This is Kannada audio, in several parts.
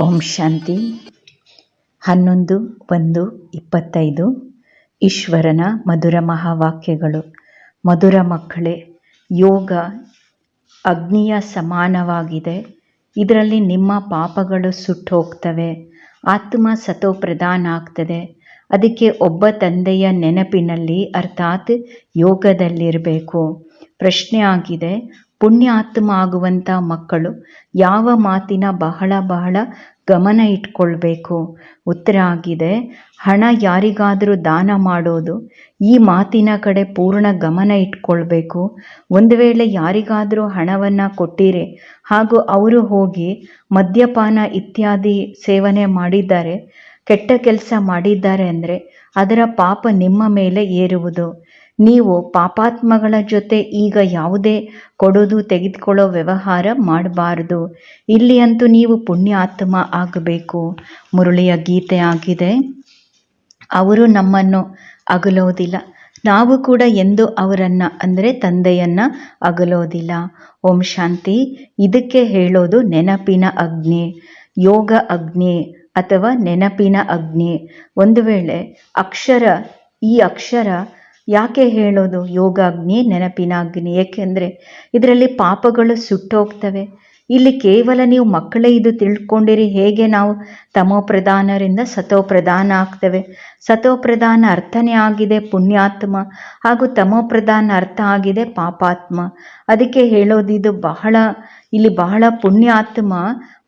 ಓಂ ಶಾಂತಿ. ಹನ್ನೊಂದು, ಒಂದು, ಇಪ್ಪತ್ತೈದು, ಈಶ್ವರನ ಮಧುರ ಮಹಾವಾಕ್ಯಗಳು. ಮಧುರ ಮಕ್ಕಳೇ, ಯೋಗ ಅಗ್ನಿಯ ಸಮಾನವಾಗಿದೆ. ಇದರಲ್ಲಿ ನಿಮ್ಮ ಪಾಪಗಳು ಸುಟ್ಟು ಹೋಗ್ತವೆ ಆತ್ಮ ಸತೋ ಪ್ರಧಾನ ಆಗ್ತದೆ. ಅದಕ್ಕೆ ಒಬ್ಬ ತಂದೆಯ ನೆನಪಿನಲ್ಲಿ ಅರ್ಥಾತ್ ಯೋಗದಲ್ಲಿರಬೇಕು. ಪ್ರಶ್ನೆ ಆಗಿದೆ ಪುಣ್ಯ ಆತ್ಮ ಆಗುವಂಥ ಮಕ್ಕಳು ಯಾವ ಮಾತಿನ ಬಹಳ ಬಹಳ ಗಮನ ಇಟ್ಕೊಳ್ಬೇಕು. ಉತ್ತರ ಆಗಿದೆ, ಹಣ ಯಾರಿಗಾದರೂ ದಾನ ಮಾಡೋದು, ಈ ಮಾತಿನ ಕಡೆ ಪೂರ್ಣ ಗಮನ ಇಟ್ಕೊಳ್ಬೇಕು. ಒಂದು ವೇಳೆ ಯಾರಿಗಾದರೂ ಹಣವನ್ನು ಕೊಟ್ಟಿರಿ, ಹಾಗೂ ಅವರು ಹೋಗಿ ಮದ್ಯಪಾನ ಇತ್ಯಾದಿ ಸೇವನೆ ಮಾಡಿದ್ದಾರೆ, ಕೆಟ್ಟ ಕೆಲಸ ಮಾಡಿದ್ದಾರೆ ಅಂದರೆ ಅದರ ಪಾಪ ನಿಮ್ಮ ಮೇಲೆ ಏರುವುದು. ನೀವು ಪಾಪಾತ್ಮಗಳ ಜೊತೆ ಈಗ ಯಾವುದೇ ಕೊಡೋದು ತೆಗೆದುಕೊಳ್ಳೋ ವ್ಯವಹಾರ ಮಾಡಬಾರದು. ಇಲ್ಲಿ ಅಂತೂ ನೀವು ಪುಣ್ಯಾತ್ಮ ಆಗಬೇಕು. ಮುರುಳಿಯ ಗೀತೆ ಆಗಿದೆ. ಅವರು ನಮ್ಮನ್ನು ಅಗಲೋದಿಲ್ಲ. ನಾವು ಕೂಡ ಎಂದು ಅವರನ್ನು, ಅಂದರೆ ತಂದೆಯನ್ನ ಅಗಲೋದಿಲ್ಲ. ಓಂ ಶಾಂತಿ. ಇದಕ್ಕೆ ಹೇಳೋದು ನೆನಪಿನ ಅಗ್ನಿ. ಯೋಗ ಅಗ್ನಿ ಅಥವಾ ನೆನಪಿನ ಅಗ್ನಿ. ಒಂದು ವೇಳೆ ಅಕ್ಷರ, ಈ ಅಕ್ಷರ ಯಾಕೆ ಹೇಳೋದು? ಯೋಗಾಗ್ನಿ ನೆನಪಿನಾಗ್ನಿ. ಏಕೆಂದರೆ ಇದರಲ್ಲಿ ಪಾಪಗಳು ಸುಟ್ಟೋಗ್ತವೆ. ಇಲ್ಲಿ ಕೇವಲ ನೀವು ಮಕ್ಕಳೇ ಇದು ತಿಳ್ಕೊಂಡಿರಿ. ಹೇಗೆ ನಾವು ತಮೋ ಪ್ರಧಾನರಿಂದ ಸತೋ ಪ್ರಧಾನ ಆಗ್ತವೆ? ಸತೋ ಪ್ರಧಾನ ಅರ್ಥನೇ ಆಗಿದೆ ಪುಣ್ಯಾತ್ಮ. ಹಾಗೂ ತಮೋ ಪ್ರಧಾನ ಅರ್ಥ ಆಗಿದೆ ಪಾಪಾತ್ಮ. ಅದಕ್ಕೆ ಹೇಳೋದು ಇದು ಬಹಳ, ಇಲ್ಲಿ ಬಹಳ ಪುಣ್ಯಾತ್ಮ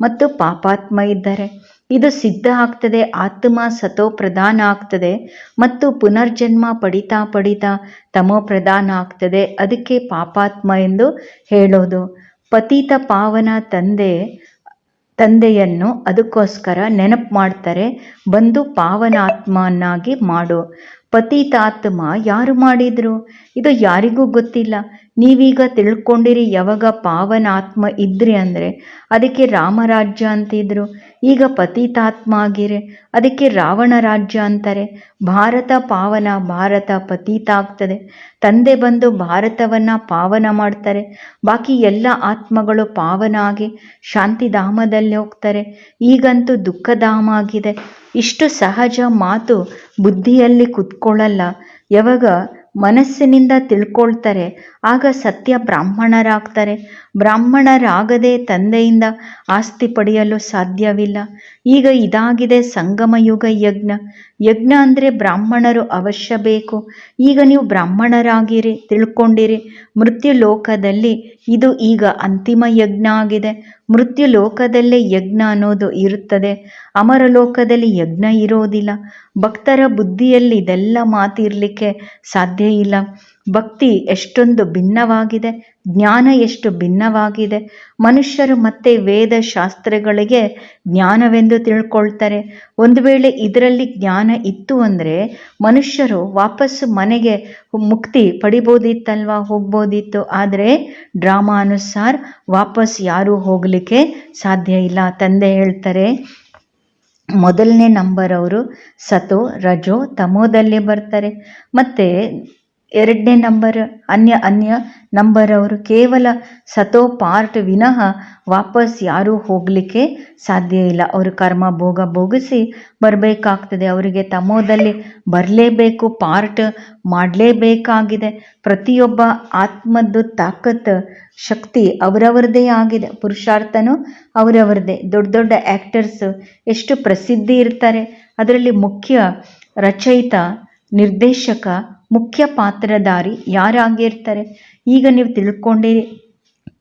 ಮತ್ತು ಪಾಪಾತ್ಮ ಇದ್ದಾರೆ. ಇದು ಸಿದ್ಧ ಆಗ್ತದೆ, ಆತ್ಮ ಸತೋ ಪ್ರಧಾನ ಆಗ್ತದೆ ಮತ್ತು ಪುನರ್ಜನ್ಮ ಪಡಿತಾ ಪಡಿತಾ ತಮೋ ಪ್ರಧಾನ ಆಗ್ತದೆ. ಅದಕ್ಕೆ ಪಾಪಾತ್ಮ ಎಂದು ಹೇಳೋದು. ಪತಿತ ಪಾವನ ತಂದೆ, ತಂದೆಯನ್ನು ಅದಕ್ಕೋಸ್ಕರ ನೆನಪು ಮಾಡ್ತಾರೆ, ಬಂದು ಪಾವನಾತ್ಮನಾಗಿ ಮಾಡು. ಪತಿತಾತ್ಮ ಯಾರು ಮಾಡಿದ್ರು? ಇದು ಯಾರಿಗೂ ಗೊತ್ತಿಲ್ಲ. ನೀವೀಗ ತಿಳ್ಕೊಂಡಿರಿ, ಯಾವಾಗ ಪಾವನಾತ್ಮ ಇದ್ರಿ ಅಂದರೆ, ಅದಕ್ಕೆ ರಾಮರಾಜ್ಯ ಅಂತಿದ್ರು. ಈಗ ಪತಿತಾತ್ಮ ಆಗಿರೆ ಅದಕ್ಕೆ ರಾವಣ ರಾಜ್ಯ ಅಂತಾರೆ. ಭಾರತ ಪಾವನ, ಭಾರತ ಪತೀತ ಆಗ್ತದೆ ತಂದೆ ಬಂದು ಭಾರತವನ್ನು ಪಾವನ ಮಾಡ್ತಾರೆ. ಬಾಕಿ ಎಲ್ಲ ಆತ್ಮಗಳು ಪಾವನ ಆಗಿ ಶಾಂತಿಧಾಮದಲ್ಲಿ ಹೋಗ್ತಾರೆ. ಈಗಂತೂ ದುಃಖಧಾಮ ಆಗಿದೆ. ಇಷ್ಟು ಸಹಜ ಮಾತು ಬುದ್ಧಿಯಲ್ಲಿ ಕುತ್ಕೊಳ್ಳಲ್ಲ. ಯಾವಾಗ ಮನಸ್ಸಿನಿಂದ ತಿಳ್ಕೊಳ್ತಾರೆ. ಆಗ ಸತ್ಯ ಬ್ರಾಹ್ಮಣರಾಗ್ತಾರೆ. ಬ್ರಾಹ್ಮಣರಾಗದೆ ತಂದೆಯಿಂದ ಆಸ್ತಿ ಪಡೆಯಲು ಸಾಧ್ಯವಿಲ್ಲ. ಈಗ ಇದಾಗಿದೆ ಸಂಗಮ ಯುಗ ಯಜ್ಞ. ಯಜ್ಞ ಅಂದರೆ ಬ್ರಾಹ್ಮಣರು ಅವಶ್ಯ ಬೇಕು. ಈಗ ನೀವು ಬ್ರಾಹ್ಮಣರಾಗಿರಿ, ತಿಳ್ಕೊಂಡಿರಿ. ಮೃತ್ಯು ಲೋಕದಲ್ಲಿ ಇದು ಈಗ ಅಂತಿಮ ಯಜ್ಞ ಆಗಿದೆ. ಮೃತ್ಯು ಲೋಕದಲ್ಲೇ ಯಜ್ಞ ಅನ್ನೋದು ಇರುತ್ತದೆ. ಅಮರ ಲೋಕದಲ್ಲಿ ಯಜ್ಞ ಇರೋದಿಲ್ಲ. ಭಕ್ತರ ಬುದ್ಧಿಯಲ್ಲಿ ಇದೆಲ್ಲ ಮಾತಿರಲಿಕ್ಕೆ ಸಾಧ್ಯ ಇಲ್ಲ. ಭಕ್ತಿ ಎಷ್ಟೊಂದು ಭಿನ್ನವಾಗಿದೆ, ಜ್ಞಾನ ಎಷ್ಟು ಭಿನ್ನವಾಗಿದೆ. ಮನುಷ್ಯರು ಮತ್ತೆ ವೇದ ಶಾಸ್ತ್ರಗಳಿಗೆ ಜ್ಞಾನವೆಂದು ತಿಳ್ಕೊಳ್ತಾರೆ. ಒಂದು ವೇಳೆ ಇದರಲ್ಲಿ ಜ್ಞಾನ ಇತ್ತು ಅಂದರೆ ಮನುಷ್ಯರು ವಾಪಸ್ಸು ಮನೆಗೆ ಮುಕ್ತಿ ಪಡಿಬೋದಿತ್ತಲ್ವಾ? ಹೋಗ್ಬೋದಿತ್ತು. ಆದರೆ ಡ್ರಾಮಾ ಅನುಸಾರ ವಾಪಸ್ ಯಾರೂ ಹೋಗಲಿಕ್ಕೆ ಸಾಧ್ಯ ಇಲ್ಲ. ತಂದೆ ಹೇಳ್ತಾರೆ, ಮೊದಲನೇ ನಂಬರ್ ಅವರು ಸತೋ, ರಜೋ ತಮೋದಲ್ಲಿ ಬರ್ತಾರೆ. ಮತ್ತು ಎರಡನೇ ನಂಬರ್, ಅನ್ಯ ಅನ್ಯ ನಂಬರ್ ಅವರು ಕೇವಲ ಸತೋ ಪಾರ್ಟ್ ವಿನಃ ವಾಪಸ್ ಯಾರೂ ಹೋಗಲಿಕ್ಕೆ ಸಾಧ್ಯ ಇಲ್ಲ. ಅವರು ಕರ್ಮ ಭೋಗ ಭೋಗಿಸಿ ಬರಬೇಕಾಗ್ತದೆ. ಅವರಿಗೆ ತಮೋದಲ್ಲಿ ಬರಲೇಬೇಕು, ಪಾರ್ಟ್ ಮಾಡಲೇಬೇಕಾಗಿದೆ. ಪ್ರತಿಯೊಬ್ಬ ಆತ್ಮದ್ದು ತಾಕತ್, ಶಕ್ತಿ ಅವರವರದೇ ಆಗಿದೆ. ಪುರುಷಾರ್ಥನೂ ಅವರವರದೇ. ದೊಡ್ಡ ದೊಡ್ಡ ಆ್ಯಕ್ಟರ್ಸ್ ಎಷ್ಟು ಪ್ರಸಿದ್ಧಿ ಇರ್ತಾರೆ. ಅದರಲ್ಲಿ ಮುಖ್ಯ ರಚಯಿತ, ನಿರ್ದೇಶಕ ಮುಖ್ಯ ಪಾತ್ರಧಾರಿ ಯಾರಾಗಿರ್ತಾರೆ? ಈಗ ನೀವು ತಿಳ್ಕೊಂಡಿರಿ.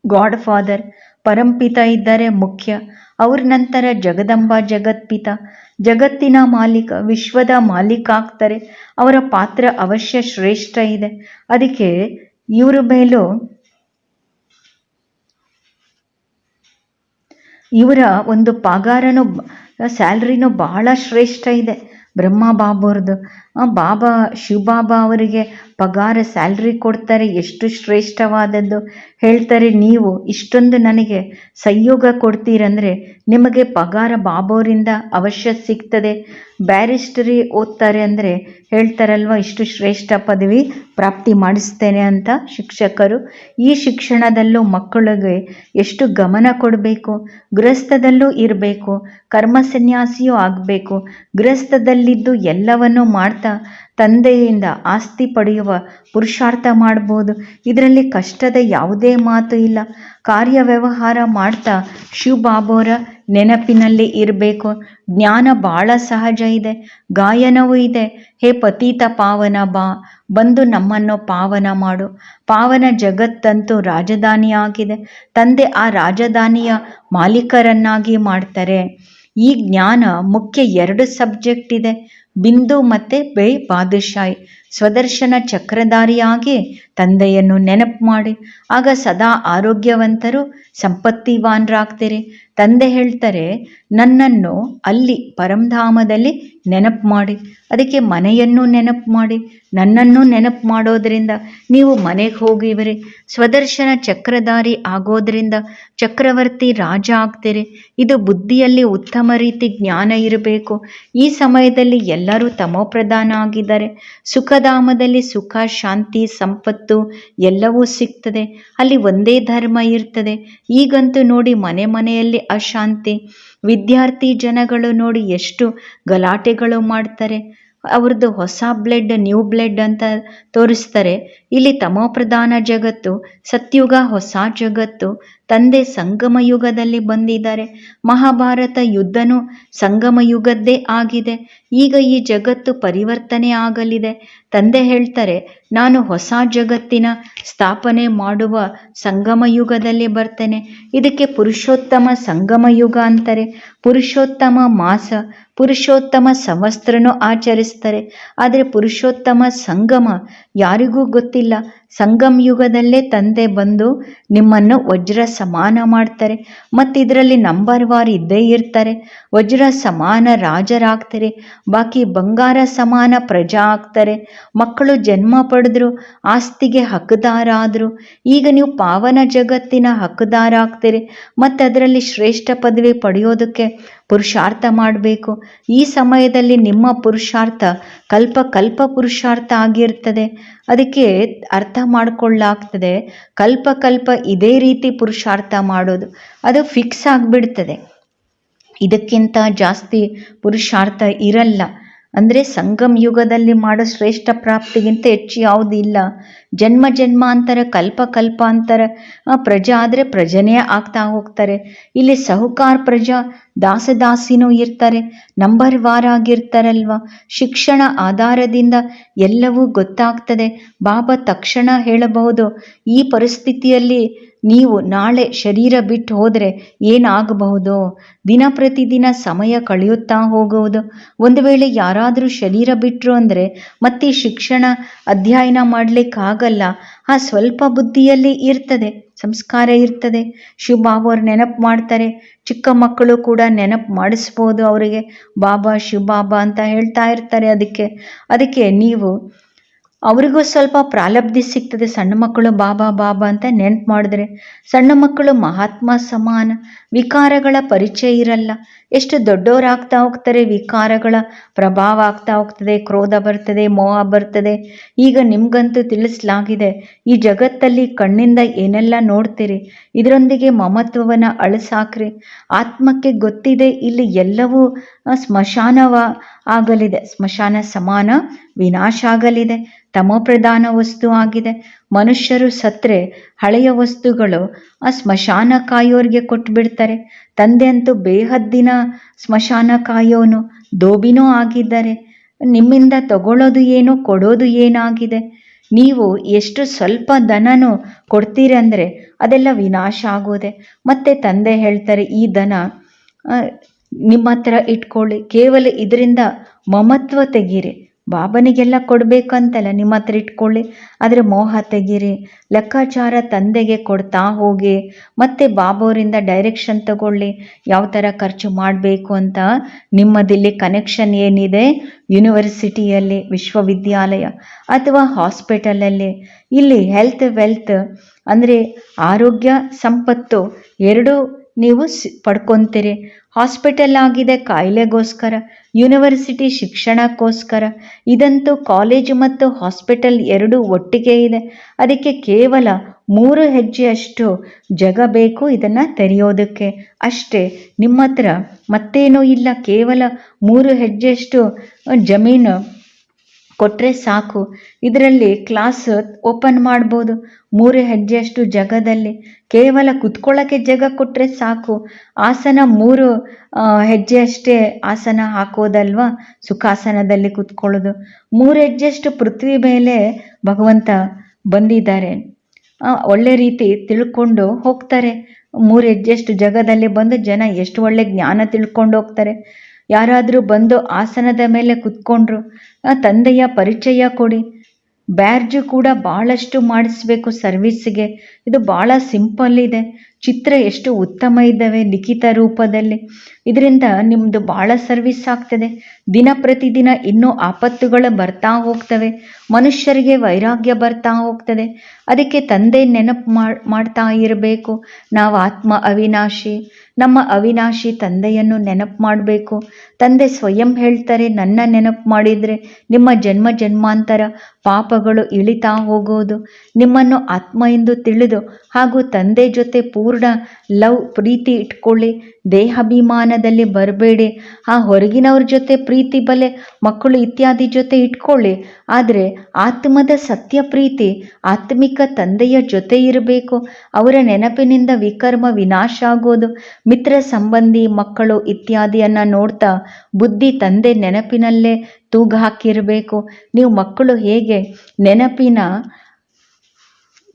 ಗಾಡ್ ಫಾದರ್ ಪರಂಪಿತ ಇದ್ದಾರೆ ಮುಖ್ಯ. ಅವ್ರ ನಂತರ ಜಗದಂಬ ಜಗತ್ಪಿತ. ಜಗತ್ತಿನ ಮಾಲೀಕ, ವಿಶ್ವದ ಮಾಲೀಕ ಆಗ್ತಾರೆ. ಅವರ ಪಾತ್ರ ಅವಶ್ಯ ಶ್ರೇಷ್ಠ ಇದೆ. ಅದಕ್ಕೆ ಇವ್ರ ಮೇಲೂ ಇವರ ಒಂದು ಪಗಾರನೂ, ಸ್ಯಾಲ್ರಿನೂ ಬಹಳ ಶ್ರೇಷ್ಠ ಇದೆ. ಬ್ರಹ್ಮ ಬಾಬುರ್ದು. ಬಾಬಾ, ಶಿವಬಾಬಾ ಅವರಿಗೆ ಪಗಾರ, ಸ್ಯಾಲ್ರಿ ಕೊಡ್ತಾರೆ. ಎಷ್ಟು ಶ್ರೇಷ್ಠವಾದದ್ದು. ಹೇಳ್ತಾರೆ, ನೀವು ಇಷ್ಟೊಂದು ನನಗೆ ಸಂಯೋಗ ಕೊಡ್ತೀರಂದರೆ ನಿಮಗೆ ಪಗಾರ ಬಾಬೋರಿಂದ ಅವಶ್ಯ ಸಿಗ್ತದೆ. ಬ್ಯಾರಿಸ್ಟರಿ ಓದ್ತಾರೆ ಅಂದರೆ ಹೇಳ್ತಾರಲ್ವ, ಇಷ್ಟು ಶ್ರೇಷ್ಠ ಪದವಿ ಪ್ರಾಪ್ತಿ ಮಾಡಿಸ್ತೇನೆ ಅಂತ ಶಿಕ್ಷಕರು. ಈ ಶಿಕ್ಷಣದಲ್ಲೂ ಮಕ್ಕಳಿಗೆ ಎಷ್ಟು ಗಮನ ಕೊಡಬೇಕು? ಗೃಹಸ್ಥದಲ್ಲೂ ಇರಬೇಕು ಕರ್ಮ ಸನ್ಯಾಸಿಯೂ ಆಗಬೇಕು. ಗೃಹಸ್ಥದಲ್ಲಿದ್ದು ಎಲ್ಲವನ್ನೂ ಮಾಡ್ತಾ ತಂದೆಯಿಂದ ಆಸ್ತಿ ಪಡೆಯುವ ಪುರುಷಾರ್ಥ ಮಾಡ್ಬೋದು. ಇದರಲ್ಲಿ ಕಷ್ಟದ ಯಾವುದೇ ಮಾತು ಇಲ್ಲ. ಕಾರ್ಯ ವ್ಯವಹಾರ ಮಾಡ್ತಾ ಶಿವಬಾಬೋರ ನೆನಪಿನಲ್ಲಿ ಇರಬೇಕು. ಜ್ಞಾನ ಭಾಳ ಸಹಜ ಇದೆ. ಗಾಯನವೂ ಇದೆ. ಹೇ ಪತೀತ ಪಾವನ ಬಾ, ಬಂದು ನಮ್ಮನ್ನು ಪಾವನ ಮಾಡು. ಪಾವನ ಜಗತ್ತಂತೂ ರಾಜಧಾನಿಯಾಗಿದೆ ತಂದೆ ಆ ರಾಜಧಾನಿಯ ಮಾಲೀಕರನ್ನಾಗಿ ಮಾಡ್ತಾರೆ. ಈ ಜ್ಞಾನ ಮುಖ್ಯ ಎರಡು ಸಬ್ಜೆಕ್ಟ್ ಇದೆ. ಬಿಂದು ಮತ್ತು ಬೇ ಬಾದುಷಾಯಿ ಸ್ವದರ್ಶನ ಚಕ್ರಧಾರಿಯಾಗಿ ತಂದೆಯನ್ನು ನೆನಪು ಮಾಡಿ, ಆಗ ಸದಾ ಆರೋಗ್ಯವಂತರು ಸಂಪತ್ತಿವಾನ್ರಾಗ್ತೀರಿ. ತಂದೆ ಹೇಳ್ತಾರೆ, ನನ್ನನ್ನು ಅಲ್ಲಿ ಪರಂಧಾಮದಲ್ಲಿ ನೆನಪು ಮಾಡಿ, ಅದಕ್ಕೆ ಮನೆಯನ್ನು ನೆನಪು ಮಾಡಿ, ನನ್ನನ್ನು ನೆನಪು ಮಾಡೋದರಿಂದ ನೀವು ಮನೆಗೆ ಹೋಗಿವಿರಿ. ಸ್ವದರ್ಶನ ಚಕ್ರಧಾರಿ ಆಗೋದರಿಂದ ಚಕ್ರವರ್ತಿ ರಾಜ ಆಗ್ತೀರಿ. ಇದು ಬುದ್ಧಿಯಲ್ಲಿ ಉತ್ತಮ ರೀತಿ ಜ್ಞಾನ ಇರಬೇಕು. ಈ ಸಮಯದಲ್ಲಿ ಎಲ್ಲರೂ ತಮೋಪ್ರಧಾನ ಆಗಿದ್ದಾರೆ. ಸುಖಧಾಮದಲ್ಲಿ ಸುಖ, ಶಾಂತಿ, ಸಂಪತ್ತು ಎಲ್ಲವೂ ಸಿಗ್ತದೆ. ಅಲ್ಲಿ ಒಂದೇ ಧರ್ಮ ಇರ್ತದೆ. ಈಗಂತೂ ನೋಡಿ ಮನೆ ಮನೆಯಲ್ಲಿ ಅಶಾಂತಿ. ವಿದ್ಯಾರ್ಥಿ ಜನಗಳು ನೋಡಿ ಎಷ್ಟು ಗಲಾಟೆಗಳು ಮಾಡ್ತಾರೆ. ಅವ್ರದ್ದು ಹೊಸ ಬ್ಲಡ್ ನ್ಯೂ ಬ್ಲಡ್ ಅಂತ ತೋರಿಸ್ತಾರೆ. ಇಲ್ಲಿ ತಮೋಪ್ರಧಾನ ಜಗತ್ತು, ಸತ್ಯುಗ ಹೊಸ ಜಗತ್ತು, ತಂದೆ ಸಂಗಮ ಯುಗದಲ್ಲಿ ಬಂದಿದ್ದಾರೆ. ಮಹಾಭಾರತ ಯುದ್ಧನೂ ಸಂಗಮ ಯುಗದ್ದೇ ಆಗಿದೆ. ಈಗ ಈ ಜಗತ್ತು ಪರಿವರ್ತನೆ ಆಗಲಿದೆ. ತಂದೆ ಹೇಳ್ತಾರೆ, ನಾನು ಹೊಸ ಜಗತ್ತಿನ ಸ್ಥಾಪನೆ ಮಾಡುವ ಸಂಗಮ ಯುಗದಲ್ಲಿ ಬರ್ತೇನೆ. ಇದಕ್ಕೆ ಪುರುಷೋತ್ತಮ ಸಂಗಮ ಯುಗ ಅಂತಾರೆ. ಪುರುಷೋತ್ತಮ ಮಾಸ, ಪುರುಷೋತ್ತಮ ಸಂವತ್ಸರನೂ ಆಚರಿಸ್ತಾರೆ. ಆದರೆ ಪುರುಷೋತ್ತಮ ಸಂಗಮ ಯಾರಿಗೂ ಗೊತ್ತಿಲ್ಲ. ಸಂಗಮ್ ಯುಗದಲ್ಲೇ ತಂದೆ ಬಂದು ನಿಮ್ಮನ್ನು ವಜ್ರ ಸಮಾನ ಮಾಡ್ತಾರೆ. ಮತ್ತು ಇದರಲ್ಲಿ ನಂಬರ್ ವಾರ್ ಇದ್ದೇ ಇರ್ತಾರೆ. ವಜ್ರ ಸಮಾನ ರಾಜರಾಗ್ತಾರೆ. ಬಾಕಿ ಬಂಗಾರ ಸಮಾನ ಪ್ರಜಾ ಆಗ್ತಾರೆ. ಮಕ್ಕಳು ಜನ್ಮ ಪಡೆದ್ರು, ಆಸ್ತಿಗೆ ಹಕ್ಕುದಾರ ಆದರು ಈಗ ನೀವು ಪಾವನ ಜಗತ್ತಿನ ಹಕ್ಕುದಾರ ಆಗ್ತೀರಿ ಮತ್ತು ಅದರಲ್ಲಿ ಶ್ರೇಷ್ಠ ಪದವಿ ಪಡೆಯೋದಕ್ಕೆ ಪುರುಷಾರ್ಥ ಮಾಡಬೇಕು. ಈ ಸಮಯದಲ್ಲಿ ನಿಮ್ಮ ಪುರುಷಾರ್ಥ ಕಲ್ಪ ಕಲ್ಪ ಪುರುಷಾರ್ಥ ಆಗಿರ್ತದೆ. ಅದಕ್ಕೆ ಅರ್ಥ ಮಾಡಿಕೊಳ್ಳಾಗ್ತದೆ. ಕಲ್ಪ ಕಲ್ಪ ಇದೇ ರೀತಿ ಪುರುಷಾರ್ಥ ಮಾಡೋದು, ಅದು ಫಿಕ್ಸ್ ಆಗಿಬಿಡ್ತದೆ. ಇದಕ್ಕಿಂತ ಜಾಸ್ತಿ ಪುರುಷಾರ್ಥ ಇರಲ್ಲ. ಅಂದರೆ ಸಂಗಮ್ ಯುಗದಲ್ಲಿ ಮಾಡೋ ಶ್ರೇಷ್ಠ ಪ್ರಾಪ್ತಿಗಿಂತ ಹೆಚ್ಚು ಯಾವುದು ಇಲ್ಲ. ಜನ್ಮ ಜನ್ಮಾಂತರ, ಕಲ್ಪ ಕಲ್ಪಾಂತರ. ಪ್ರಜಾ ಆದರೆ ಪ್ರಜನೇ ಆಗ್ತಾ ಹೋಗ್ತಾರೆ. ಇಲ್ಲಿ ಸಹುಕಾರ್ ಪ್ರಜಾ, ದಾಸದಾಸಿನೂ ಇರ್ತಾರೆ. ನಂಬರ್ ವಾರ್ ಆಗಿರ್ತಾರಲ್ವ? ಶಿಕ್ಷಣ ಆಧಾರದಿಂದ ಎಲ್ಲವೂ ಗೊತ್ತಾಗ್ತದೆ. ಬಾಬಾ ತಕ್ಷಣ ಹೇಳಬಹುದು, ಈ ಪರಿಸ್ಥಿತಿಯಲ್ಲಿ ನೀವು ನಾಳೆ ಶರೀರ ಬಿಟ್ಟು ಹೋದರೆ ಏನಾಗಬಹುದು? ದಿನ ಪ್ರತಿದಿನ ಸಮಯ ಕಳೆಯುತ್ತಾ ಹೋಗುವುದು. ಒಂದು ವೇಳೆ ಯಾರಾದರೂ ಶರೀರ ಬಿಟ್ಟರು ಅಂದರೆ ಮತ್ತೆ ಶಿಕ್ಷಣ ಅಧ್ಯಯನ ಮಾಡಲಿಕ್ಕಾಗಲ್ಲ ಆ ಸ್ವಲ್ಪ ಬುದ್ಧಿಯಲ್ಲಿ ಇರ್ತದೆ, ಸಂಸ್ಕಾರ ಇರ್ತದೆ. ಶಿವಬಾಬು ನೆನಪು ಮಾಡ್ತಾರೆ. ಚಿಕ್ಕ ಮಕ್ಕಳು ಕೂಡ ನೆನಪು ಮಾಡಿಸ್ಬೋದು ಅವರಿಗೆ. ಬಾಬಾ ಶಿವಬಾಬಾ ಅಂತ ಹೇಳ್ತಾ ಇರ್ತಾರೆ ಅದಕ್ಕೆ. ಅದಕ್ಕೆ ನೀವು ಅವರಿಗೂ ಸ್ವಲ್ಪ ಪ್ರಾಲಬ್ಧಿ ಸಿಗ್ತದೆ. ಸಣ್ಣ ಮಕ್ಕಳು ಬಾಬಾ ಬಾಬಾ ಅಂತ ನೆನಪು ಮಾಡಿದ್ರೆ. ಸಣ್ಣ ಮಕ್ಕಳು ಮಹಾತ್ಮ ಸಮಾನ. ವಿಕಾರಗಳ ಪರಿಚಯ ಇರಲ್ಲ. ಎಷ್ಟು ದೊಡ್ಡವರಾಗ್ತಾ ಹೋಗ್ತಾರೆ, ವಿಕಾರಗಳ ಪ್ರಭಾವ ಆಗ್ತಾ ಹೋಗ್ತದೆ, ಕ್ರೋಧ ಬರ್ತದೆ, ಮೋಹ ಬರ್ತದೆ. ಈಗ ನಿಮ್ಗಂತೂ ತಿಳಿಸಲಾಗಿದೆ, ಈ ಜಗತ್ತಲ್ಲಿ ಕಣ್ಣಿಂದ ಏನೆಲ್ಲ ನೋಡ್ತೀರಿ? ಇದರೊಂದಿಗೆ ಮಮತ್ವವನ್ನ ಅಳಸಾಕ್ರಿ. ಆತ್ಮಕ್ಕೆ ಗೊತ್ತಿದೆ, ಇಲ್ಲಿ ಎಲ್ಲವೂ ಸ್ಮಶಾನವ ಆಗಲಿದೆ. ಸ್ಮಶಾನ ಸಮಾನ ವಿನಾಶ ಆಗಲಿದೆ ತಮೋಪ್ರಧಾನ ವಸ್ತು ಆಗಿದೆ. ಮನುಷ್ಯರು ಸತ್ರೆ, ಹಳೆಯ ವಸ್ತುಗಳು ಆ ಸ್ಮಶಾನ ಕಾಯೋರಿಗೆ ಕೊಟ್ಬಿಡ್ತಾರೆ. ತಂದೆ ಅಂತೂ ಬೇಹದ್ದಿನ ಸ್ಮಶಾನ ಕಾಯೋನು ದೋಬಿನೂ ಆಗಿದ್ದಾರೆ. ನಿಮ್ಮಿಂದ ತಗೊಳ್ಳೋದು ಏನು, ಕೊಡೋದು ಏನಾಗಿದೆ? ನೀವು ಎಷ್ಟು ಸ್ವಲ್ಪ ದನನೂ ಕೊಡ್ತೀರಿ ಅಂದರೆ ಅದೆಲ್ಲ ವಿನಾಶ ಆಗೋದೆ. ಮತ್ತೆ ತಂದೆ ಹೇಳ್ತಾರೆ, ಈ ದನ ನಿಮ್ಮ ಹತ್ರ ಇಟ್ಕೊಳ್ಳಿ. ಕೇವಲ ಇದರಿಂದ ಮಮತ್ವ ತೆಗೀರಿ. ಬಾಬನಿಗೆಲ್ಲ ಕೊಡಬೇಕಂತಲ್ಲ, ನಿಮ್ಮ ಹತ್ರ ಇಟ್ಕೊಳ್ಳಿ. ಆದರೆ ಮೋಹ ತೆಗೀರಿ. ಲೆಕ್ಕಾಚಾರ ತಂದೆಗೆ ಕೊಡ್ತಾ ಹೋಗಿ, ಮತ್ತೆ ಬಾಬೋರಿಂದ ಡೈರೆಕ್ಷನ್ ತಗೊಳ್ಳಿ. ಯಾವ ಥರ ಖರ್ಚು ಮಾಡಬೇಕು ಅಂತ ನಿಮ್ಮದಿಲ್ಲಿ ಕನೆಕ್ಷನ್ ಏನಿದೆ? ಯೂನಿವರ್ಸಿಟಿಯಲ್ಲಿ ವಿಶ್ವವಿದ್ಯಾಲಯ ಅಥವಾ ಹಾಸ್ಪಿಟಲಲ್ಲಿ ಇಲ್ಲಿ ಹೆಲ್ತ್ ವೆಲ್ತ್ ಅಂದರೆ ಆರೋಗ್ಯ, ಸಂಪತ್ತು ಎರಡೂ ನೀವು ಸ್ ಪಡ್ಕೊತೀರಿ. ಹಾಸ್ಪಿಟಲ್ ಆಗಿದೆ ಕಾಯಿಲೆಗೋಸ್ಕರ. ಯೂನಿವರ್ಸಿಟಿ ಶಿಕ್ಷಣಕ್ಕೋಸ್ಕರ. ಇದಂತೂ ಕಾಲೇಜು ಮತ್ತು ಹಾಸ್ಪಿಟಲ್ ಎರಡೂ ಒಟ್ಟಿಗೆ ಇದೆ. ಅದಕ್ಕೆ ಕೇವಲ ಮೂರು ಹೆಜ್ಜೆಯಷ್ಟು ಜಗ ಬೇಕು ಇದನ್ನು ತೆರೆಯೋದಕ್ಕೆ. ಅಷ್ಟೇ ನಿಮ್ಮ ಹತ್ರ ಮತ್ತೇನೂ ಇಲ್ಲ. ಕೇವಲ ಮೂರು ಹೆಜ್ಜೆಯಷ್ಟು ಜಮೀನು ಕೊಟ್ಟರೆ ಸಾಕು. ಇದರಲ್ಲಿ ಕ್ಲಾಸ್ ಓಪನ್ ಮಾಡ್ಬೋದು. ಮೂರು ಹೆಜ್ಜೆಯಷ್ಟು ಜಗದಲ್ಲಿ. ಕೇವಲ ಕುತ್ಕೊಳ್ಳೋಕ್ಕೆ ಜಾಗ ಕೊಟ್ಟರೆ ಸಾಕು. ಆಸನ ಮೂರು ಹೆಜ್ಜೆಯಷ್ಟೇ ಆಸನ ಹಾಕೋದಲ್ವಾ? ಸುಖಾಸನದಲ್ಲಿ ಕುತ್ಕೊಳ್ಳೋದು. ಮೂರು ಹೆಜ್ಜೆಯಷ್ಟು ಪೃಥ್ವಿ ಮೇಲೆ ಭಗವಂತ ಬಂದಿದ್ದಾರೆ. ಒಳ್ಳೆ ರೀತಿ ತಿಳ್ಕೊಂಡು ಹೋಗ್ತಾರೆ. ಮೂರು ಹೆಜ್ಜೆಯಷ್ಟು ಜಗದಲ್ಲಿ ಬಂದು ಜನ ಎಷ್ಟು ಒಳ್ಳೆ ಜ್ಞಾನ ತಿಳ್ಕೊಂಡು ಹೋಗ್ತಾರೆ. ಯಾರಾದರೂ ಬಂದು ಆಸನದ ಮೇಲೆ ಕುತ್ಕೊಂಡ್ರು ತಂದೆಯ ಪರಿಚಯ ಕೊಡಿ. ಬ್ಯಾರ್ಜು ಕೂಡ ಬಹಳಷ್ಟು ಮಾಡಿಸ್ಬೇಕು ಸರ್ವಿಸ್ಗೆ ಇದು ಬಹಳ ಸಿಂಪಲ್ ಇದೆ. ಚಿತ್ರ ಎಷ್ಟು ಉತ್ತಮ ಇದ್ದಾವೆ ಲಿಖಿತ ರೂಪದಲ್ಲಿ. ಇದರಿಂದ ನಿಮ್ಮದು ಭಾಳ ಸರ್ವಿಸ್ ಆಗ್ತದೆ. ದಿನ ಪ್ರತಿದಿನ ಇನ್ನೂ ಆಪತ್ತುಗಳು ಬರ್ತಾ ಹೋಗ್ತವೆ. ಮನುಷ್ಯರಿಗೆ ವೈರಾಗ್ಯ ಬರ್ತಾ ಹೋಗ್ತದೆ. ಅದಕ್ಕೆ ತಂದೆ ನೆನಪು ಮಾಡ್, ಮಾಡ್ತಾ ಇರಬೇಕು. ನಾವು ಆತ್ಮ ಅವಿನಾಶಿ, ನಮ್ಮ ಅವಿನಾಶಿ ತಂದೆಯನ್ನು ನೆನಪು ಮಾಡಬೇಕು. ತಂದೆ ಸ್ವಯಂ ಹೇಳ್ತಾರೆ, ನನ್ನ ನೆನಪು ಮಾಡಿದರೆ ನಿಮ್ಮ ಜನ್ಮ ಜನ್ಮಾಂತರ ಪಾಪಗಳು ಇಳಿತಾ ಹೋಗೋದು. ನಿಮ್ಮನ್ನು ಆತ್ಮ ಎಂದು ತಿಳಿದು ಹಾಗೂ ತಂದೆ ಜೊತೆ ಪೂರ್ಣ ಲವ್, ಪ್ರೀತಿ ಇಟ್ಕೊಳ್ಳಿ. ದೇಹಾಭಿಮಾನದಲ್ಲಿ ಬರಬೇಡಿ. ಆ ಹೊರಗಿನವ್ರ ಜೊತೆ ಪ್ರೀತಿ ಬಲೆ, ಮಕ್ಕಳು ಇತ್ಯಾದಿ ಜೊತೆ ಇಟ್ಕೊಳ್ಳಿ. ಆದರೆ ಆತ್ಮದ ಸತ್ಯ ಪ್ರೀತಿ, ಆತ್ಮಿಕ ತಂದೆಯ ಜೊತೆ ಇರಬೇಕು. ಅವರ ನೆನಪಿನಿಂದ ವಿಕರ್ಮ ವಿನಾಶ ಆಗೋದು. ಮಿತ್ರ ಸಂಬಂಧಿ, ಮಕ್ಕಳು ಇತ್ಯಾದಿಯನ್ನು ನೋಡ್ತಾ ಬುದ್ಧಿ ತಂದೆ ನೆನಪಿನಲ್ಲೇ ತೂಗು ಹಾಕಿರಬೇಕು. ನೀವು ಮಕ್ಕಳು ಹೇಗೆ ನೆನಪಿನ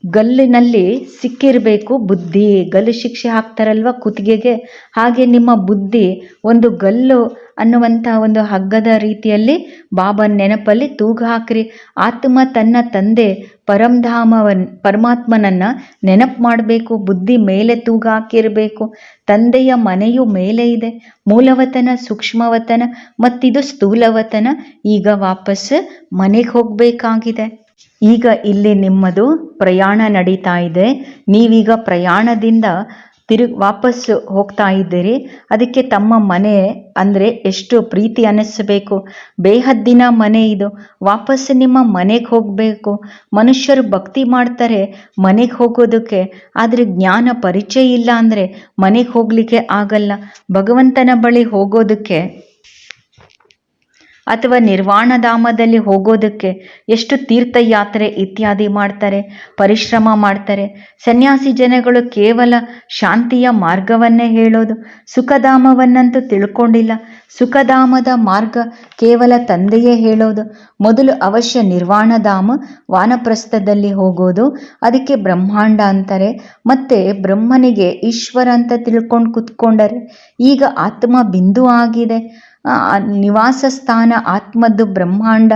ಗಲ್ಲಿನಲ್ಲಿ ಸಿಕ್ಕಿರಬೇಕು ಬುದ್ಧಿ. ಗಲ್ಲು ಶಿಕ್ಷೆ ಹಾಕ್ತಾರಲ್ವ ಕುತ್ತಿಗೆಗೆ? ಹಾಗೆ ನಿಮ್ಮ ಬುದ್ಧಿ ಒಂದು ಗಲ್ಲು ಅನ್ನುವಂಥ ಒಂದು ಹಗ್ಗದ ರೀತಿಯಲ್ಲಿ ಬಾಬನ ನೆನಪಲ್ಲಿ ತೂಗು ಹಾಕ್ರಿ. ಆತ್ಮ ತನ್ನ ತಂದೆ ಪರಮಧಾಮವನ್ ಪರಮಾತ್ಮನನ್ನು ನೆನಪು ಮಾಡಬೇಕು, ಬುದ್ಧಿ ಮೇಲೆ ತೂಗು ಹಾಕಿರಬೇಕು. ತಂದೆಯ ಮನೆಯು ಮೇಲೆ ಇದೆ. ಮೂಲವತನ, ಸೂಕ್ಷ್ಮವತನ ಮತ್ತಿದು ಸ್ಥೂಲವತನ ಈಗ ವಾಪಸ್ ಮನೆಗೆ ಹೋಗಬೇಕಾಗಿದೆ. ಈಗ ಇಲ್ಲಿ ನಿಮ್ಮದು ಪ್ರಯಾಣ ನಡೀತಾ ಇದೆ. ನೀವೀಗ ಪ್ರಯಾಣದಿಂದ ತಿರು ವಾಪಸ್ಸು ಹೋಗ್ತಾ ಇದ್ದೀರಿ. ಅದಕ್ಕೆ ತಮ್ಮ ಮನೆ ಅಂದರೆ ಎಷ್ಟು ಪ್ರೀತಿ ಅನ್ನಿಸ್ಬೇಕು ಬೇಹದ್ದಿನ ಮನೆ ಇದು. ವಾಪಸ್ ನಿಮ್ಮ ಮನೆಗೆ ಹೋಗಬೇಕು. ಮನುಷ್ಯರು ಭಕ್ತಿ ಮಾಡ್ತಾರೆ ಮನೆಗೆ ಹೋಗೋದಕ್ಕೆ. ಆದರೆ ಜ್ಞಾನ ಪರಿಚಯ ಇಲ್ಲ ಅಂದರೆ ಮನೆಗೆ ಹೋಗಲಿಕ್ಕೆ ಆಗಲ್ಲ. ಭಗವಂತನ ಬಳಿ ಹೋಗೋದಕ್ಕೆ ಅಥವಾ ನಿರ್ವಾಣಧಾಮದಲ್ಲಿ ಹೋಗೋದಕ್ಕೆ ಎಷ್ಟು ತೀರ್ಥಯಾತ್ರೆ ಇತ್ಯಾದಿ ಮಾಡ್ತಾರೆ, ಪರಿಶ್ರಮ ಮಾಡ್ತಾರೆ. ಸನ್ಯಾಸಿ ಜನಗಳು ಕೇವಲ ಶಾಂತಿಯ ಮಾರ್ಗವನ್ನೇ ಹೇಳೋದು, ಸುಖಧಾಮವನ್ನಂತೂ ತಿಳ್ಕೊಂಡಿಲ್ಲ. ಸುಖಧಾಮದ ಮಾರ್ಗ ಕೇವಲ ತಂದೆಯೇ ಹೇಳೋದು. ಮೊದಲು ಅವಶ್ಯ ನಿರ್ವಾಣಧಾಮ, ವಾನಪ್ರಸ್ಥದಲ್ಲಿ ಹೋಗೋದು, ಅದಕ್ಕೆ ಬ್ರಹ್ಮಾಂಡ ಅಂತಾರೆ. ಮತ್ತೆ ಬ್ರಹ್ಮನಿಗೆ ಈಶ್ವರ ಅಂತ ತಿಳ್ಕೊಂಡು ಕುತ್ಕೊಂಡರೆ, ಈಗ ಆತ್ಮ ಬಿಂದು ಆಗಿದೆ. ನಿವಾಸ ಸ್ಥಾನ ಆತ್ಮದ್ದು ಬ್ರಹ್ಮಾಂಡ.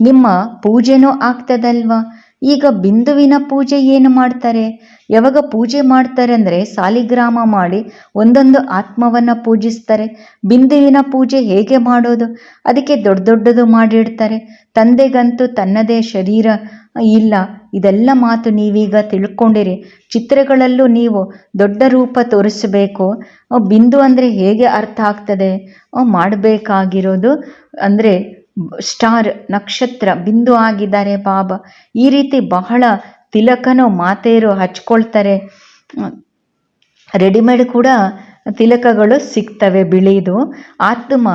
ನಿಮ್ಮ ಪೂಜೆನೂ ಆಗ್ತದಲ್ವಾ? ಈಗ ಬಿಂದುವಿನ ಪೂಜೆ ಏನು ಮಾಡ್ತಾರೆ? ಯಾವಾಗ ಪೂಜೆ ಮಾಡ್ತಾರೆ ಅಂದರೆ ಸಾಲಿಗ್ರಾಮ ಮಾಡಿ ಒಂದೊಂದು ಆತ್ಮವನ್ನು ಪೂಜಿಸ್ತಾರೆ. ಬಿಂದುವಿನ ಪೂಜೆ ಹೇಗೆ ಮಾಡೋದು? ಅದಕ್ಕೆ ದೊಡ್ಡ ದೊಡ್ಡದು ಮಾಡಿಡ್ತಾರೆ. ತಂದೆಗಂತೂ ತನ್ನದೇ ಶರೀರ. ಇಲ್ಲ, ಇದೆಲ್ಲ ಮಾತು ನೀವೀಗ ತಿಳ್ಕೊಂಡಿರಿ. ಚಿತ್ರಗಳಲ್ಲೂ ನೀವು ದೊಡ್ಡ ರೂಪ ತೋರಿಸಬೇಕು. ಬಿಂದು ಅಂದರೆ ಹೇಗೆ ಅರ್ಥ ಆಗ್ತದೆ? ಮಾಡಬೇಕಾಗಿರೋದು ಅಂದರೆ ಸ್ಟಾರ್ ನಕ್ಷತ್ರ, ಬಿಂದು ಆಗಿದ್ದಾರೆ ಬಾಬಾ ಈ ರೀತಿ ಬಹಳ ತಿಲಕನೋ ಮಾತೆಯರು ಹಚ್ಕೊಳ್ತಾರೆ. ರೆಡಿಮೇಡ್ ಕೂಡ ತಿಲಕಗಳು ಸಿಗ್ತವೆ ಬಿಳಿದು. ಆತ್ಮ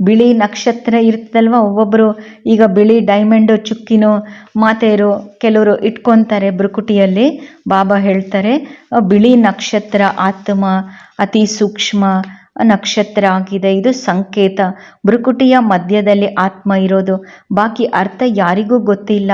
ಬಿಳಿ ನಕ್ಷತ್ರ ಇರ್ತದಲ್ವ? ಒಬ್ಬೊಬ್ಬರು ಈಗ ಬಿಳಿ ಡೈಮಂಡು ಚುಕ್ಕಿನು ಮಾತೆಯರು ಕೆಲವರು ಇಟ್ಕೊತಾರೆ ಬೃಕುಟಿಯಲ್ಲಿ ಬಾಬಾ ಹೇಳ್ತಾರೆ, ಬಿಳಿ ನಕ್ಷತ್ರ ಆತ್ಮ ಅತಿ ಸೂಕ್ಷ್ಮ ನಕ್ಷತ್ರ ಆಗಿದೆ. ಇದು ಸಂಕೇತ. ಬೃಕುಟಿಯ ಮಧ್ಯದಲ್ಲಿ ಆತ್ಮ ಇರೋದು. ಬಾಕಿ ಅರ್ಥ ಯಾರಿಗೂ ಗೊತ್ತಿಲ್ಲ.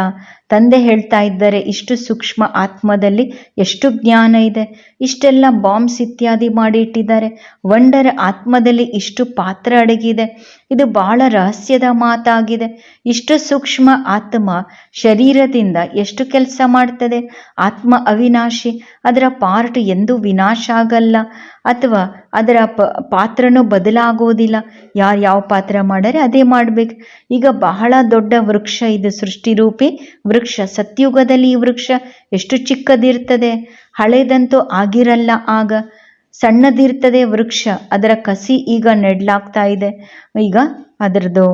ತಂದೆ ಹೇಳ್ತಾ ಇದ್ದಾರೆ, ಇಷ್ಟು ಸೂಕ್ಷ್ಮ ಆತ್ಮದಲ್ಲಿ ಎಷ್ಟು ಜ್ಞಾನ ಇದೆ? ಇಷ್ಟೆಲ್ಲ ಬಾಂಬ್ಸ್ ಇತ್ಯಾದಿ ಮಾಡಿ ಇಟ್ಟಿದ್ದಾರೆ ವಂಡರ್ ಆತ್ಮದಲ್ಲಿ ಇಷ್ಟು ಪಾತ್ರ ಅಡಗಿದೆ. ಇದು ಬಹಳ ರಹಸ್ಯದ ಮಾತಾಗಿದೆ. ಇಷ್ಟು ಸೂಕ್ಷ್ಮ ಆತ್ಮ ಶರೀರದಿಂದ ಎಷ್ಟು ಕೆಲಸ ಮಾಡ್ತದೆ? ಆತ್ಮ ಅವಿನಾಶಿ, ಅದರ ಪಾರ್ಟ್ ಎಂದೂ ವಿನಾಶ ಆಗಲ್ಲ. ಅಥವಾ ಅದರ ಪ, ಪಾತ್ರನೂ ಬದಲಾಗೋದಿಲ್ಲ. ಯಾರು ಯಾವ ಪಾತ್ರ ಮಾಡಾರೆ ಅದೇ ಮಾಡಬೇಕು. ಈಗ ಬಹಳ ದೊಡ್ಡ ವೃಕ್ಷ ಇದು ಸೃಷ್ಟಿರೂಪಿ ವೃಕ್ಷ, ಸತ್ಯುಗದಲ್ಲಿ ಈ ವೃಕ್ಷ ಎಷ್ಟು ಚಿಕ್ಕದಿರ್ತದೆ? ಹಳೇದಂತೂ ಆಗಿರಲ್ಲ ಆಗ. ಸಣ್ಣದಿರ್ತದೆ ವೃಕ್ಷ, ಅದರ ಕಸಿ ಈಗ ನೆಡ್ಲಾಗ್ತಾ ಇದೆ. ಈಗ ಅದರದ್ದು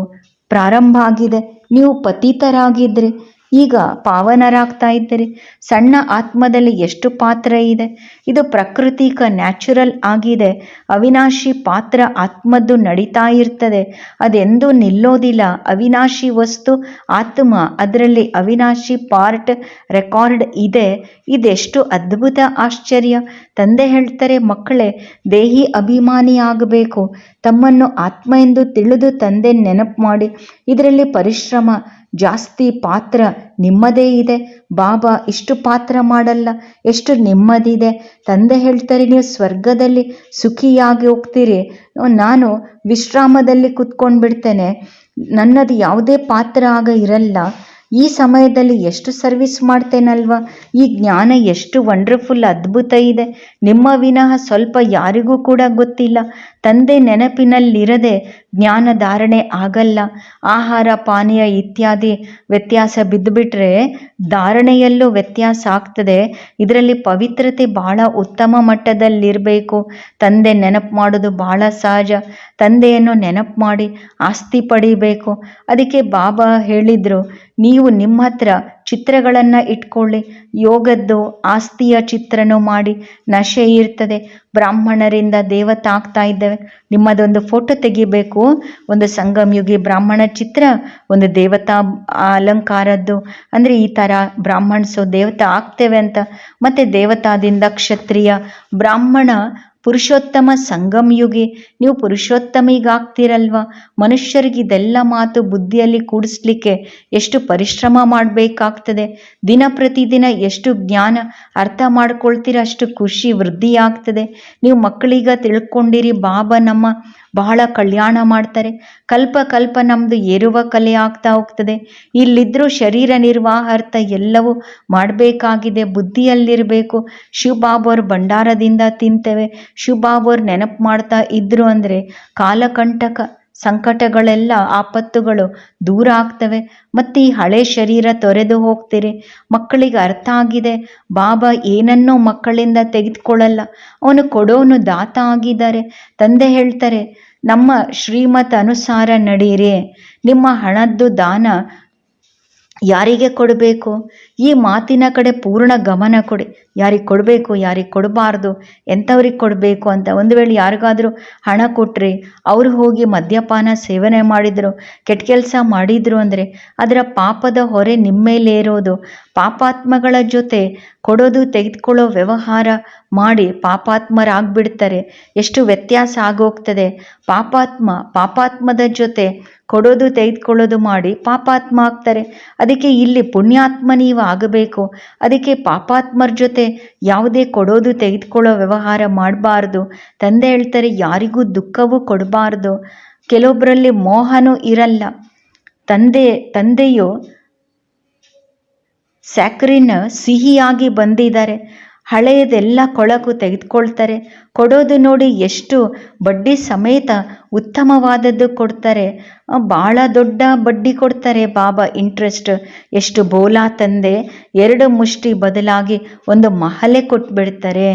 ಪ್ರಾರಂಭ ಆಗಿದೆ. ನೀವು ಪತಿತರಾಗಿದ್ರಿ. ಈಗ ಪಾವನರಾಗ್ತಾ ಇದ್ದರೆ ಸಣ್ಣ ಆತ್ಮದಲ್ಲಿ ಎಷ್ಟು ಪಾತ್ರ ಇದೆ? ಇದು ಪ್ರಕೃತಿಕ ನ್ಯಾಚುರಲ್ ಆಗಿದೆ. ಅವಿನಾಶಿ ಪಾತ್ರ ಆತ್ಮದ್ದು ನಡೀತಾ ಇರ್ತದೆ. ಅದೆಂದೂ ನಿಲ್ಲೋದಿಲ್ಲ. ಅವಿನಾಶಿ ವಸ್ತು ಆತ್ಮ. ಅದರಲ್ಲಿ ಅವಿನಾಶಿ ಪಾರ್ಟ್ ರೆಕಾರ್ಡ್ ಇದೆ. ಇದೆಷ್ಟು ಅದ್ಭುತ ಆಶ್ಚರ್ಯ. ತಂದೆ ಹೇಳ್ತಾರೆ, ಮಕ್ಕಳೇ, ದೇಹಿ ಅಭಿಮಾನಿ ಆಗಬೇಕು. ತಮ್ಮನ್ನು ಆತ್ಮ ಎಂದು ತಿಳಿದು ತಂದೆ ನೆನಪು ಮಾಡಿ. ಇದರಲ್ಲಿ ಪರಿಶ್ರಮ ಜಾಸ್ತಿ ಪಾತ್ರ ನಿಮ್ಮದೇ ಇದೆ. ಬಾಬಾ ಇಷ್ಟು ಪಾತ್ರ ಮಾಡಲ್ಲ, ಎಷ್ಟು ನೆಮ್ಮದಿದೆ. ತಂದೆ ಹೇಳ್ತಾರೆ, ನೀವು ಸ್ವರ್ಗದಲ್ಲಿ ಸುಖಿಯಾಗಿ ಹೋಗ್ತೀರಿ. ನಾನು ವಿಶ್ರಾಮದಲ್ಲಿ ಕುತ್ಕೊಂಡು ಬಿಡ್ತೇನೆ ನನ್ನದು ಯಾವುದೇ ಪಾತ್ರ ಆಗ ಇರಲ್ಲ. ಈ ಸಮಯದಲ್ಲಿ ಎಷ್ಟು ಸರ್ವಿಸ್ ಮಾಡ್ತೇನಲ್ವ? ಈ ಜ್ಞಾನ ಎಷ್ಟು ವಂಡರ್ಫುಲ್ ಅದ್ಭುತ ಇದೆ. ನಿಮ್ಮ ವಿನಃ ಸ್ವಲ್ಪ ಯಾರಿಗೂ ಕೂಡ ಗೊತ್ತಿಲ್ಲ. ತಂದೆ ನೆನಪಿನಲ್ಲಿರದೆ ಜ್ಞಾನ ಧಾರಣೆ ಆಗಲ್ಲ. ಆಹಾರ, ಪಾನೀಯ ಇತ್ಯಾದಿ ವ್ಯತ್ಯಾಸ ಬಿದ್ದುಬಿಟ್ರೆ ಧಾರಣೆಯಲ್ಲೂ ವ್ಯತ್ಯಾಸ ಆಗ್ತದೆ. ಇದರಲ್ಲಿ ಪವಿತ್ರತೆ ಬಹಳ ಉತ್ತಮ ಮಟ್ಟದಲ್ಲಿರಬೇಕು. ತಂದೆ ನೆನಪು ಮಾಡೋದು ಬಹಳ ಸಹಜ. ತಂದೆಯನ್ನು ನೆನಪು ಮಾಡಿ ಆಸ್ತಿ ಪಡಿಬೇಕು. ಅದಕ್ಕೆ ಬಾಬಾ ಹೇಳಿದರು, ನೀವು ನಿಮ್ಮ ಹತ್ರ ಚಿತ್ರಗಳನ್ನು ಇಟ್ಕೊಳ್ಳಿ. ಯೋಗದ್ದು ಆಸ್ತಿಯ ಚಿತ್ರನೂ ಮಾಡಿ ನಶೆ ಇರ್ತದೆ ಬ್ರಾಹ್ಮಣರಿಂದ ದೇವತೆ ಆಗ್ತಾ ಇದ್ದೇವೆ. ನಿಮ್ಮದೊಂದು ಫೋಟೋ ತೆಗಿಬೇಕು. ಒಂದು ಸಂಗಮಯುಗಿ ಬ್ರಾಹ್ಮಣ ಚಿತ್ರ, ಒಂದು ದೇವತಾ ಅಲಂಕಾರದ್ದು. ಅಂದರೆ ಈ ಥರ ಬ್ರಾಹ್ಮಣಸು ದೇವತಾ ಆಗ್ತೇವೆ ಅಂತ. ಮತ್ತು ದೇವತಾದಿಂದ ಕ್ಷತ್ರಿಯ ಬ್ರಾಹ್ಮಣ ಪುರುಷೋತ್ತಮ ಸಂಗಮ್ಯುಗೆ ನೀವು ಪುರುಷೋತ್ತಮಿಗಾಗ್ತಿರಲ್ವ? ಮನುಷ್ಯರಿಗೆ ಇದೆಲ್ಲ ಮಾತು ಬುದ್ಧಿಯಲ್ಲಿ ಕೂಡಿಸ್ಲಿಕ್ಕೆ ಎಷ್ಟು ಪರಿಶ್ರಮ ಮಾಡಬೇಕಾಗ್ತದೆ? ದಿನ ಪ್ರತಿದಿನ ಎಷ್ಟು ಜ್ಞಾನ ಅರ್ಥ ಮಾಡ್ಕೊಳ್ತೀರ ಅಷ್ಟು ಖುಷಿ ವೃದ್ಧಿ ಆಗ್ತದೆ ನೀವು ಮಕ್ಕಳೀಗ ತಿಳ್ಕೊಂಡಿರಿ, ಬಾಬಾ ನಮ್ಮ ಬಹಳ ಕಲ್ಯಾಣ ಮಾಡ್ತಾರೆ. ಕಲ್ಪ ಕಲ್ಪ ನಮ್ದು ಏರುವ ಕಲೆ ಆಗ್ತಾ ಹೋಗ್ತದೆ. ಇಲ್ಲಿದ್ರೂ ಶರೀರ ನಿರ್ವಾಹಾರ್ಥ ಎಲ್ಲವೂ ಮಾಡಬೇಕಾಗಿದೆ, ಬುದ್ಧಿಯಲ್ಲಿರಬೇಕು. ಶಿವಬಾಬವ್ರ ಭಂಡಾರದಿಂದ ತಿಂತೇವೆ. ಶಿವಬಾಬವ್ರು ನೆನಪು ಮಾಡ್ತಾ ಇದ್ರು ಅಂದರೆ ಕಾಲಕಂಟಕ. ಸಂಕಟಗಳೆಲ್ಲ ಆಪತ್ತುಗಳು ದೂರ ಆಗ್ತವೆ. ಮತ್ತು ಈ ಹಳೆ ಶರೀರ ತೊರೆದು ಹೋಗ್ತೀರಿ. ಮಕ್ಕಳಿಗೆ ಅರ್ಥ ಆಗಿದೆ. ಬಾಬಾ ಏನನ್ನೋ ಮಕ್ಕಳಿಂದ ತೆಗೆದುಕೊಳ್ಳಲ್ಲ. ಅವನು ಕೊಡೋನು ದಾತ ಆಗಿದ್ದಾರೆ. ತಂದೆ ಹೇಳ್ತಾರೆ, ನಮ್ಮ ಶ್ರೀಮತ್ ಅನುಸಾರ ನಡೀರಿ. ನಿಮ್ಮ ಹಣದ್ದು ದಾನ ಯಾರಿಗೆ ಕೊಡಬೇಕು? ಈ ಮಾತಿನ ಕಡೆ ಪೂರ್ಣ ಗಮನ ಕೊಡಿ. ಯಾರಿಗೆ ಕೊಡಬೇಕು, ಯಾರಿಗೆ ಕೊಡಬಾರ್ದು, ಎಂಥವ್ರಿಗೆ ಕೊಡಬೇಕು ಅಂತ ಒಂದು ವೇಳೆ ಯಾರಿಗಾದರೂ ಹಣ ಕೊಟ್ಟರೆ ಅವರು ಹೋಗಿ ಮದ್ಯಪಾನ ಸೇವನೆ ಮಾಡಿದರು, ಕೆಟ್ಟ ಕೆಲಸ ಮಾಡಿದರು ಅಂದರೆ ಅದರ ಪಾಪದ ಹೊರೆ ನಿಮ್ಮ ಮೇಲೆ ಇರೋದು ಪಾಪಾತ್ಮಗಳ ಜೊತೆ ಕೊಡೋದು, ತೆಗೆದುಕೊಳ್ಳೋ ವ್ಯವಹಾರ ಮಾಡಿ ಪಾಪಾತ್ಮರಾಗ್ಬಿಡ್ತಾರೆ. ಎಷ್ಟು ವ್ಯತ್ಯಾಸ ಆಗೋಗ್ತದೆ. ಪಾಪಾತ್ಮ ಪಾಪಾತ್ಮದ ಜೊತೆ ಕೊಡೋದು ತೆಗೆದುಕೊಳ್ಳೋದು ಮಾಡಿ ಪಾಪಾತ್ಮ ಆಗ್ತಾರೆ. ಅದಕ್ಕೆ ಇಲ್ಲಿ ಪುಣ್ಯಾತ್ಮ ನೀವು ಆಗಬೇಕು. ಅದಕ್ಕೆ ಪಾಪಾತ್ಮರ ಜೊತೆ ಯಾವುದೇ ಕೊಡೋದು ತೆಗೆದುಕೊಳ್ಳೋ ವ್ಯವಹಾರ ಮಾಡಬಾರ್ದು. ತಂದೆ ಹೇಳ್ತಾರೆ, ಯಾರಿಗೂ ದುಃಖವೂ ಕೊಡಬಾರ್ದು. ಕೆಲವೊಬ್ಬರಲ್ಲಿ ಮೋಹನೂ ಇರಲ್ಲ. ತಂದೆ, ತಂದೆಯು ಸ್ಯಾಕ್ರಿನ್ ಸಿಹಿಯಾಗಿ ಬಂದಿದ್ದಾರೆ. ಹಳೆಯದೆಲ್ಲ ಕೊಳಕು ತೆಗೆದುಕೊಳ್ತಾರೆ. ಕೊಡೋದು ನೋಡಿ ಎಷ್ಟು ಬಡ್ಡಿ ಸಮೇತ ಉತ್ತಮವಾದದ್ದು ಕೊಡ್ತಾರೆ. ಭಾಳ ದೊಡ್ಡ ಬಡ್ಡಿ ಕೊಡ್ತಾರೆ ಬಾಬಾ ಇಂಟ್ರೆಸ್ಟ್ ಎಷ್ಟು ಬೋಲಾ ತಂದೆ, ಎರಡು ಮುಷ್ಟಿ ಬದಲಾಗಿ ಒಂದು ಮಹಲೆ ಕೊಟ್ಬಿಡ್ತಾರೆ.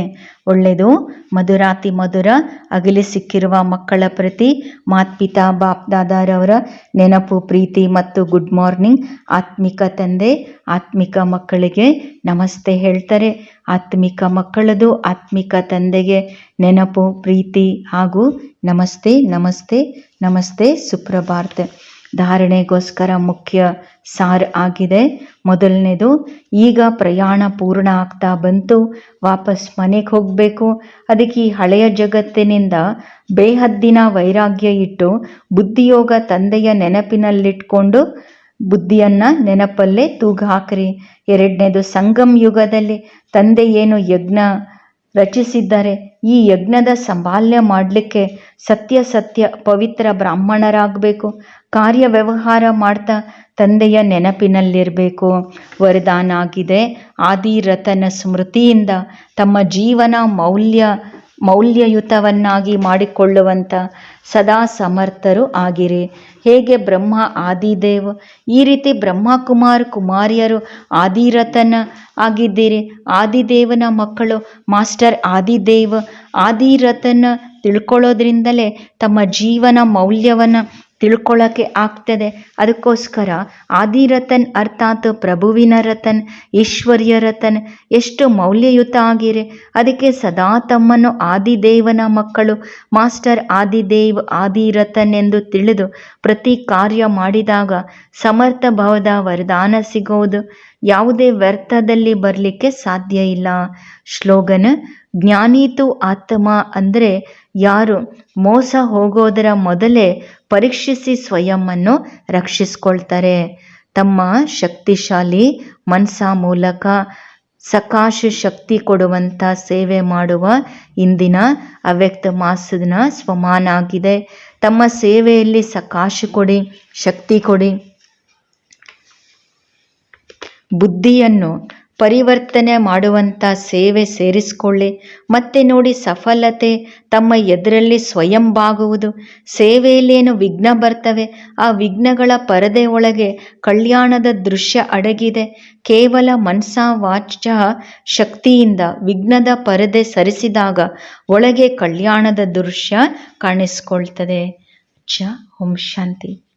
ಒಳ್ಳೆಯದು ಮಧುರಾತಿ ಮಧುರ, ಅಗಲಿ ಸಿಕ್ಕಿರುವ ಮಕ್ಕಳ ಪ್ರತಿ, ಮಾತ್ಪಿತಾ, ಬಾಪ್ ದಾದಾರವರ ನೆನಪು, ಪ್ರೀತಿ ಮತ್ತು ಗುಡ್ ಮಾರ್ನಿಂಗ್ ಆತ್ಮಿಕ ತಂದೆ, ಆತ್ಮಿಕ ಮಕ್ಕಳಿಗೆ ನಮಸ್ತೆ ಹೇಳ್ತಾರೆ. ಆತ್ಮಿಕ ಮಕ್ಕಳದು ಆತ್ಮಿಕ ತಂದೆಗೆ ನೆನಪು, ಪ್ರೀತಿ ಹಾಗೂ ನಮಸ್ತೆ ನಮಸ್ತೆ ನಮಸ್ತೆ ಸುಪ್ರಭಾತ್. ಧಾರಣೆಗೋಸ್ಕರ ಮುಖ್ಯ ಸಾರ್ ಆಗಿದೆ. ಮೊದಲನೇದು, ಈಗ ಪ್ರಯಾಣ ಪೂರ್ಣ ಆಗ್ತಾ ಬಂತು. ವಾಪಸ್ ಮನೆಗೆ ಹೋಗಬೇಕು. ಅದಕ್ಕೆ ಈ ಹಳೆಯ ಜಗತ್ತಿನಿಂದ ಬೇಹದ್ದಿನ ವೈರಾಗ್ಯ ಇಟ್ಟು ಬುದ್ಧಿಯೋಗ ತಂದೆಯ ನೆನಪಿನಲ್ಲಿಟ್ಕೊಂಡು ಬುದ್ಧಿಯನ್ನು ನೆನಪಲ್ಲೇ ತೂಗು ಹಾಕ್ರಿ ಎರಡನೇದು, ಸಂಗಮ್ ಯುಗದಲ್ಲಿ ತಂದೆ ಏನು ಯಜ್ಞ ರಚಿಸಿದ್ದಾರೆ ಈ ಯಜ್ಞದ ಸಂಬಾಲ್ಯ ಮಾಡಲಿಕ್ಕೆ ಸತ್ಯ ಸತ್ಯ ಪವಿತ್ರ ಬ್ರಾಹ್ಮಣರಾಗಬೇಕು. ಕಾರ್ಯ ವ್ಯವಹಾರ ಮಾಡ್ತಾ ತಂದೆಯ ನೆನಪಿನಲ್ಲಿರಬೇಕು. ವರದಾನ ಆಗಿದೆ ಆದಿರತನ ಸ್ಮೃತಿಯಿಂದ ತಮ್ಮ ಜೀವನ ಮೌಲ್ಯ ಮೌಲ್ಯಯುತವನ್ನಾಗಿ ಮಾಡಿಕೊಳ್ಳುವಂಥ ಸದಾ ಸಮರ್ಥರು ಆಗಿರಿ. ಹೇಗೆ ಬ್ರಹ್ಮ ಆದಿದೇವ್? ಈ ರೀತಿ ಬ್ರಹ್ಮಕುಮಾರ್ ಕುಮಾರಿಯರು ಆದಿರತನ ಆಗಿದ್ದೀರಿ. ಆದಿದೇವನ ಮಕ್ಕಳು ಮಾಸ್ಟರ್ ಆದಿದೇವ್. ಆದಿರತನ ತಿಳ್ಕೊಳ್ಳೋದ್ರಿಂದಲೇ ತಮ್ಮ ಜೀವನ ಮೌಲ್ಯವನ್ನು ತಿಳ್ಕೊಳ್ಳೋಕ್ಕೆ ಆಗ್ತದೆ. ಅದಕ್ಕೋಸ್ಕರ ಆದಿರತನ್ ಅರ್ಥಾತ್ ಪ್ರಭುವಿನ ರತನ್, ಈಶ್ವರ್ಯ ರತನ್, ಎಷ್ಟು ಮೌಲ್ಯಯುತ ಆಗಿರಿ. ಅದಕ್ಕೆ ಸದಾ ತಮ್ಮನ್ನು ಆದಿದೇವನ ಮಕ್ಕಳು, ಮಾಸ್ಟರ್ ಆದಿದೇವ್ ಆದಿರತನ್ ಎಂದು ತಿಳಿದು ಪ್ರತಿ ಕಾರ್ಯ ಮಾಡಿದಾಗ ಸಮರ್ಥ ಭಾವದ ವರದಾನ ಸಿಗೋದು. ಯಾವುದೇ ವ್ಯರ್ಥದಲ್ಲಿ ಬರಲಿಕ್ಕೆ ಸಾಧ್ಯ ಇಲ್ಲ. ಶ್ಲೋಗನ್ ಜ್ಞಾನೀತು ಆತ್ಮ ಅಂದರೆ ಯಾರು? ಮೋಸ ಹೋಗೋದರ ಮೊದಲೇ ಪರೀಕ್ಷಿಸಿ ಸ್ವಯಂನ್ನು ರಕ್ಷಿಸ್ಕೊಳ್ತಾರೆ. ತಮ್ಮ ಶಕ್ತಿಶಾಲಿ ಮನಸ ಮೂಲಕ ಸಕಾಶ ಶಕ್ತಿ ಕೊಡುವಂಥ ಸೇವೆ ಮಾಡುವ ಇಂದಿನ ಅವ್ಯಕ್ತ ಮಾಸದ ಸ್ವಮಾನ ಆಗಿದೆ. ತಮ್ಮ ಸೇವೆಯಲ್ಲಿ ಸಕಾಶ ಕೊಡಿ, ಶಕ್ತಿ ಕೊಡಿ. ಬುದ್ಧಿಯನ್ನು ಪರಿವರ್ತನೆ ಮಾಡುವಂಥ ಸೇವೆ ಸೇರಿಸಿಕೊಳ್ಳಿ. ಮತ್ತೆ ನೋಡಿ ಸಫಲತೆ ತಮ್ಮ ಎದುರಲ್ಲಿ ಸ್ವಯಂ ಬಾಗುವುದು ಸೇವೆಯಲ್ಲೇನು ವಿಘ್ನ ಬರ್ತವೆ, ಆ ವಿಘ್ನಗಳ ಪರದೆ ಒಳಗೆ ಕಲ್ಯಾಣದ ದೃಶ್ಯ ಅಡಗಿದೆ. ಕೇವಲ ಮನಸ, ವಾಚ ಶಕ್ತಿಯಿಂದ ವಿಘ್ನದ ಪರದೆ ಸರಿಸಿದಾಗ ಒಳಗೆ ಕಲ್ಯಾಣದ ದೃಶ್ಯ ಕಾಣಿಸ್ಕೊಳ್ತದೆ. ಚ ಓಂ ಶಾಂತಿ.